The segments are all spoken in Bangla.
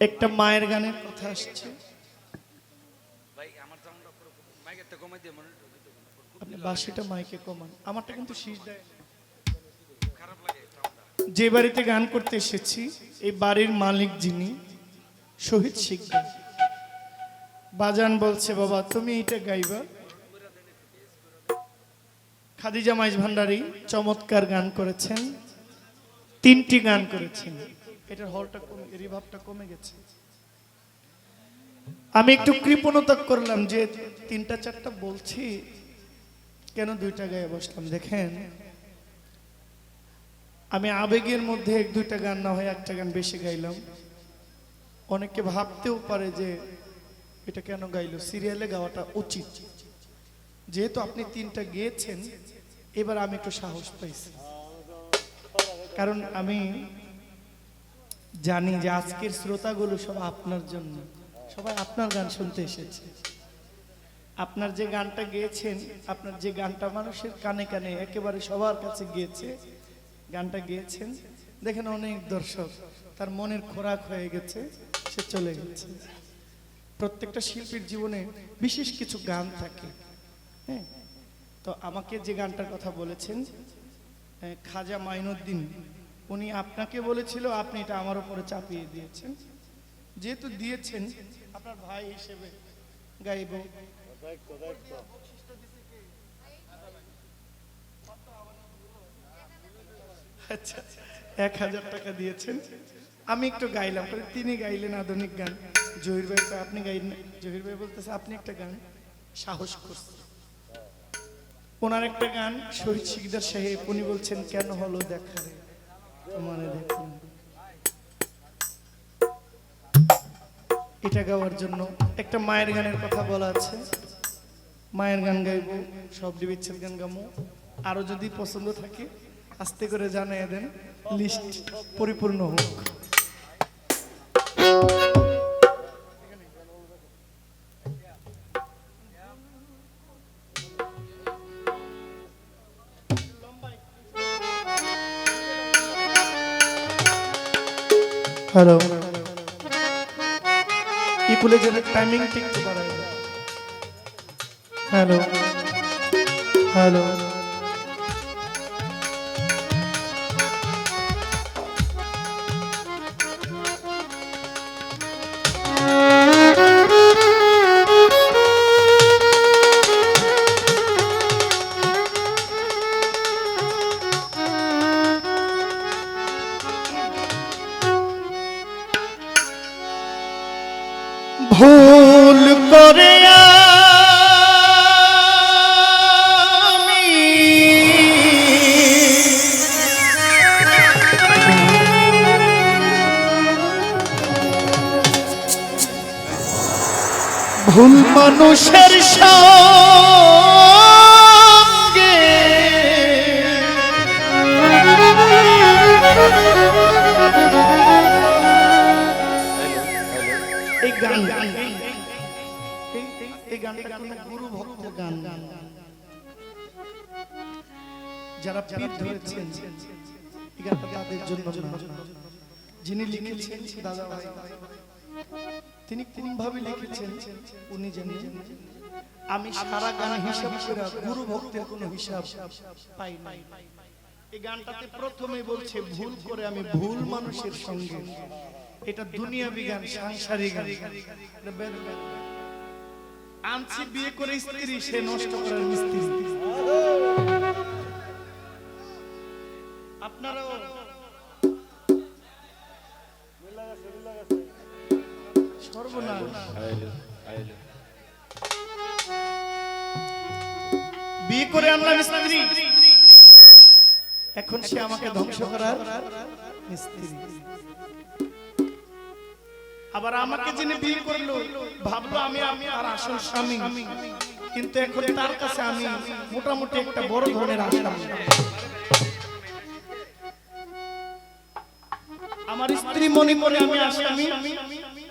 একটা মায়ের গানের কথা আসছে। আপনি বাসিটা মাইকে কমান। আমারটা কিন্তু শীষ দেয়। যে বাড়িতে গান করতে এসেছি এই বাড়ির মালিক যিনি শহীদ শিকদার। বাজান বলছে বাবা তুমি এইটা গাইবা? খাদিজা মাইজ ভান্ডারি চমৎকার গান করেছেন। তিনটি গান করেছেন। এটার হলটা কমে রিভাবটা কমে গেছে। আমি একটু কৃপণতা করলাম যে তিনটা চারটা বলছি কেন দুইটা গায়ে বসলাম? দেখেন আমি আবেগের মধ্যে এক দুইটা গান না হয় একটা গান বেশি গাইলাম। অনেকে ভাবতেও পারে যে এটা কেন গাইলো? সিরিয়ালে গাওয়াটা উচিত। যেহেতু আপনি তিনটা গেয়েছেন এবার আমি একটু সাহস পাইছি। কারণ আমি জানি যে আজকের শ্রোতাগুলো সব আপনার জন্য। সবাই আপনার গান শুনতে এসেছে। আপনার যে গানটা গেয়েছেন, আপনার যে গানটা মানুষের কানে কানে একেবারে সবার কাছে গিয়েছে, গানটা গেয়েছেন, দেখেন অনেক দর্শক, তার মনের খোরাক হয়ে গেছে, সে চলে গেছে। প্রত্যেকটা শিল্পীর জীবনে বিশেষ কিছু গান থাকে হ্যাঁ? তো আমাকে যে গানটার কথা বলেছেন খাজা মাইনুদ্দিন উনি আপনাকে বলেছিল, আপনি এটা আমার উপরে চাপিয়ে দিয়েছেন। যেহেতু দিয়েছেন, আপনার ভাই হিসেবে গাইব। আচ্ছা এক হাজার টাকা দিয়েছেন। আমি একটু গাইলাম তিনি গাইলেন আধুনিক গান। জহির ভাই আপনি গাইলেন জহির ভাই বলতেছে, আপনি একটা গান, সাহস করছেন ওনার একটা গান, শহীদ শিকদার সাহেব, উনি বলছেন, কেন হলো দেখা এটা গাওয়ার জন্য একটা মায়ের গানের কথা বলা আছে। মায়ের গান গাইবো শব্দ বিচ্ছেদ গান গামো। আরও যদি পছন্দ থাকে, আস্তে করে জানিয়ে দেন। লিস্ট পরিপূর্ণ হোক। হ্যালো ইকুলে যেন টাইমিং ঠিক তো ভুল করে আমি ভুল মানুষের সঙ্গে এই গান? যারা পীর ধরেছেন তাদের জন্য যিনি লিখেছেন, দাদা ভাই, তিনি কোন ভাবে লিখেছেন, উনি জানেন। আমি সারা গান হিসাব করে গুরু ভক্তের কোনো হিসাব পাই নাই। এই গানটাতে প্রথমে বলছে, ভুল করে আমি ভুল মানুষের সঙ্গে এটা দুনিয়া বিজ্ঞান সাংসারিক আনছি বিয়ে করে স্ত্রী সে নষ্ট করার মিস্ত্রি। আপনারাও সর্বনাশ। বিয়ে করে আনলাম স্ত্রী। এখন সে আমাকে ধ্বংস করার আবার আমাকে যিনি বিয়ে করল, ভাবলো আমি আমি আর আসল স্বামী। কিন্তু এখন তার কাছে আমি মোটামুটি একটা বড় ধরনের আসাম আমার স্ত্রী মনে করে আমি আসামি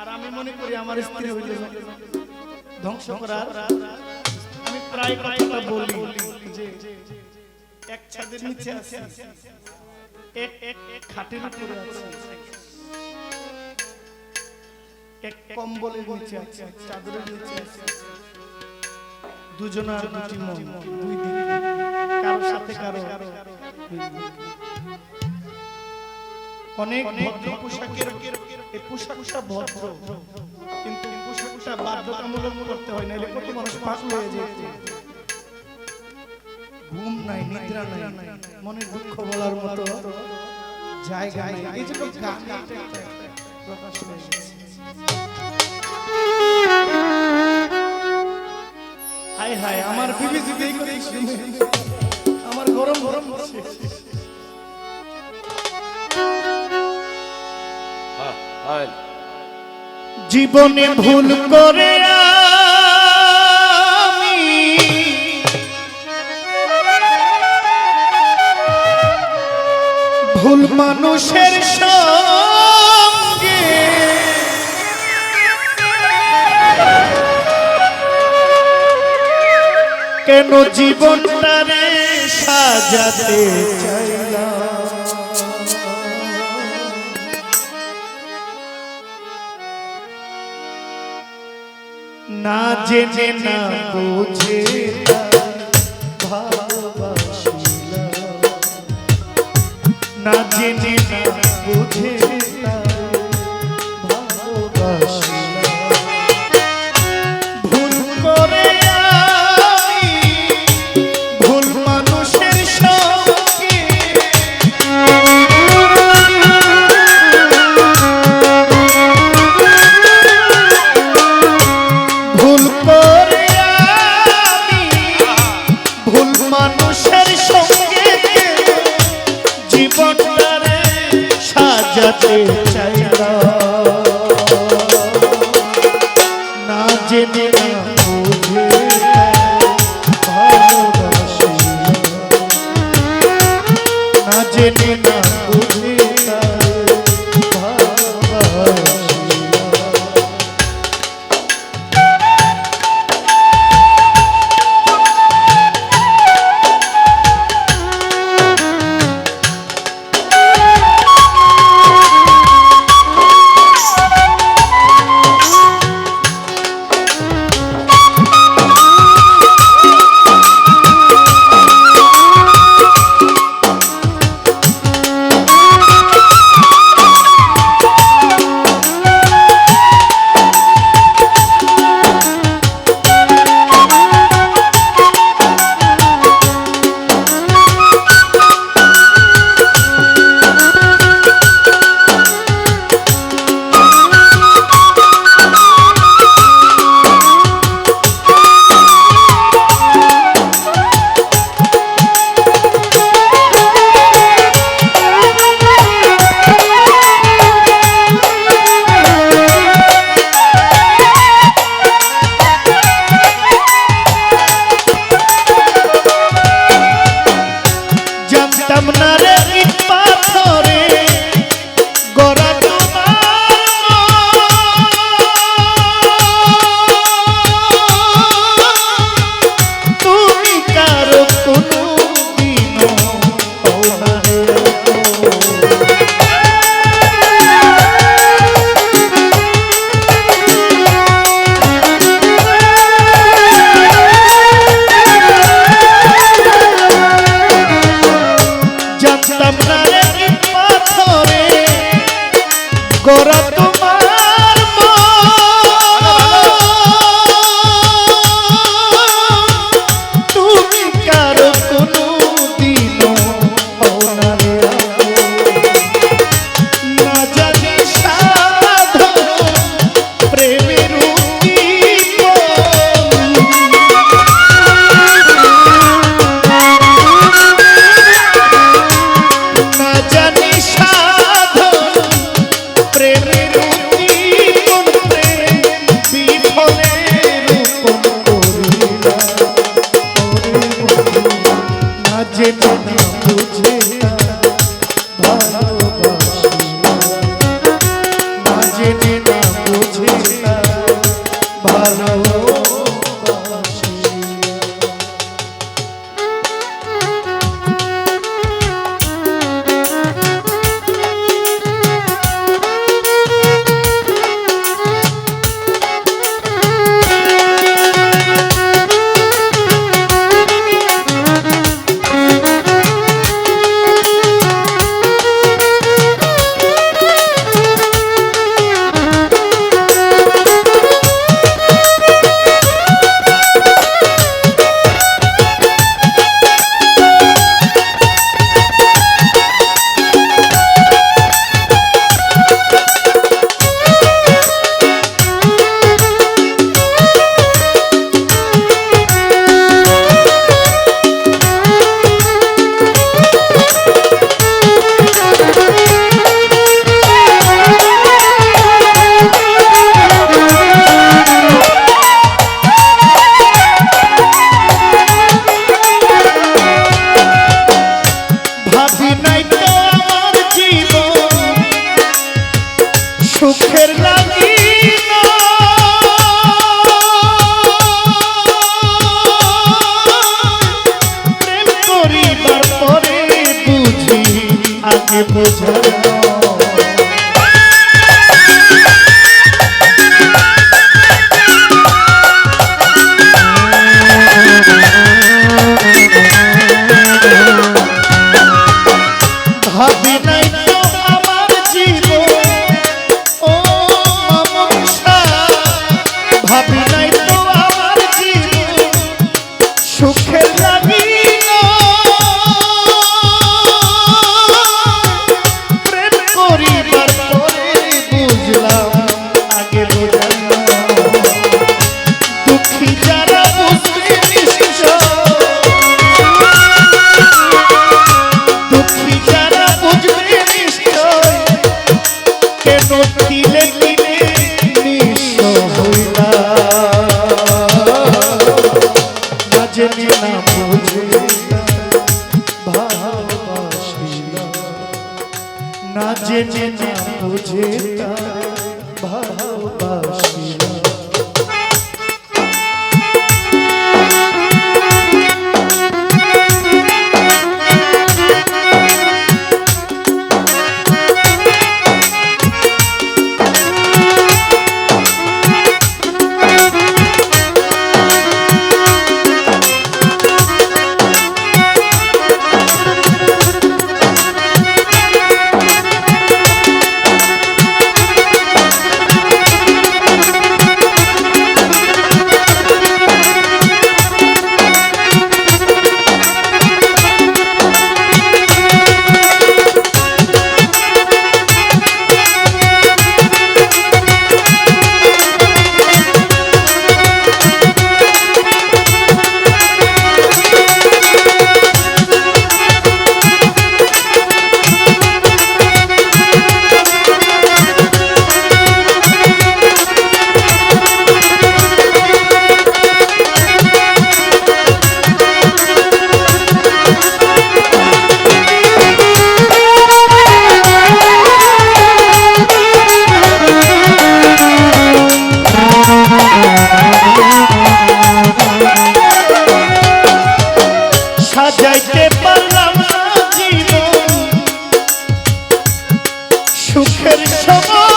আর আমি মনে করি আমার স্ত্রী হইল ধ্বংস করার আমি প্রায় কথাটা বলি যে, এক ছাদের নিচে আছে। এক এক খাটের উপরে আছে। কম্বলের নিচে আছে, চাদরের নিচে আছে। দুজনার দুটি মন, দুই দিক। কারোর সাথে কারও অনেক ভদ্র পোশাকের এই পোশাকটা ভদ্র, কিন্তু পোশাকটা বাধ্যতামূলক করতে হয়, নাহলে কত মানুষ পাগল হয়ে যায় ঘুম নাই, নিদ্রা নাই মনে দুঃখ বলার মতো জায়গা নাই। এই জন্য প্রকাশ হয়ে গেছে। আমার আমার গরম গরম জীবনে ভুল করে ভুল মানুষের সঙ্গে কেন জীবনটারে সাজাতে না জেনে না বুঝে ভালোবাসিলাম। না জেনে না বুঝে বুঝে ভালোবাসিলাম না জেনে না কারও কোনো জেনে বোঝা না জেনে না বুঝে ভালোবাসি। সুখের সময়।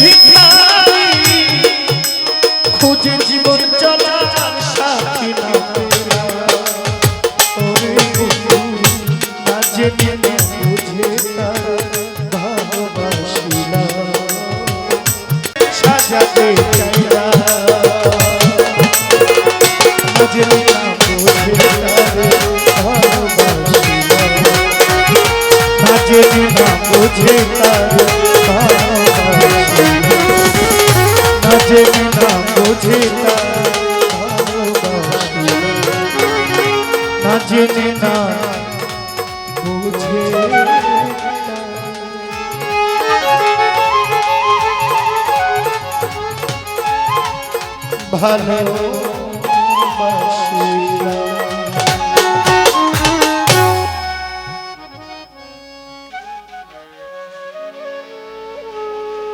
ভিক্ষারি খুঁজেছি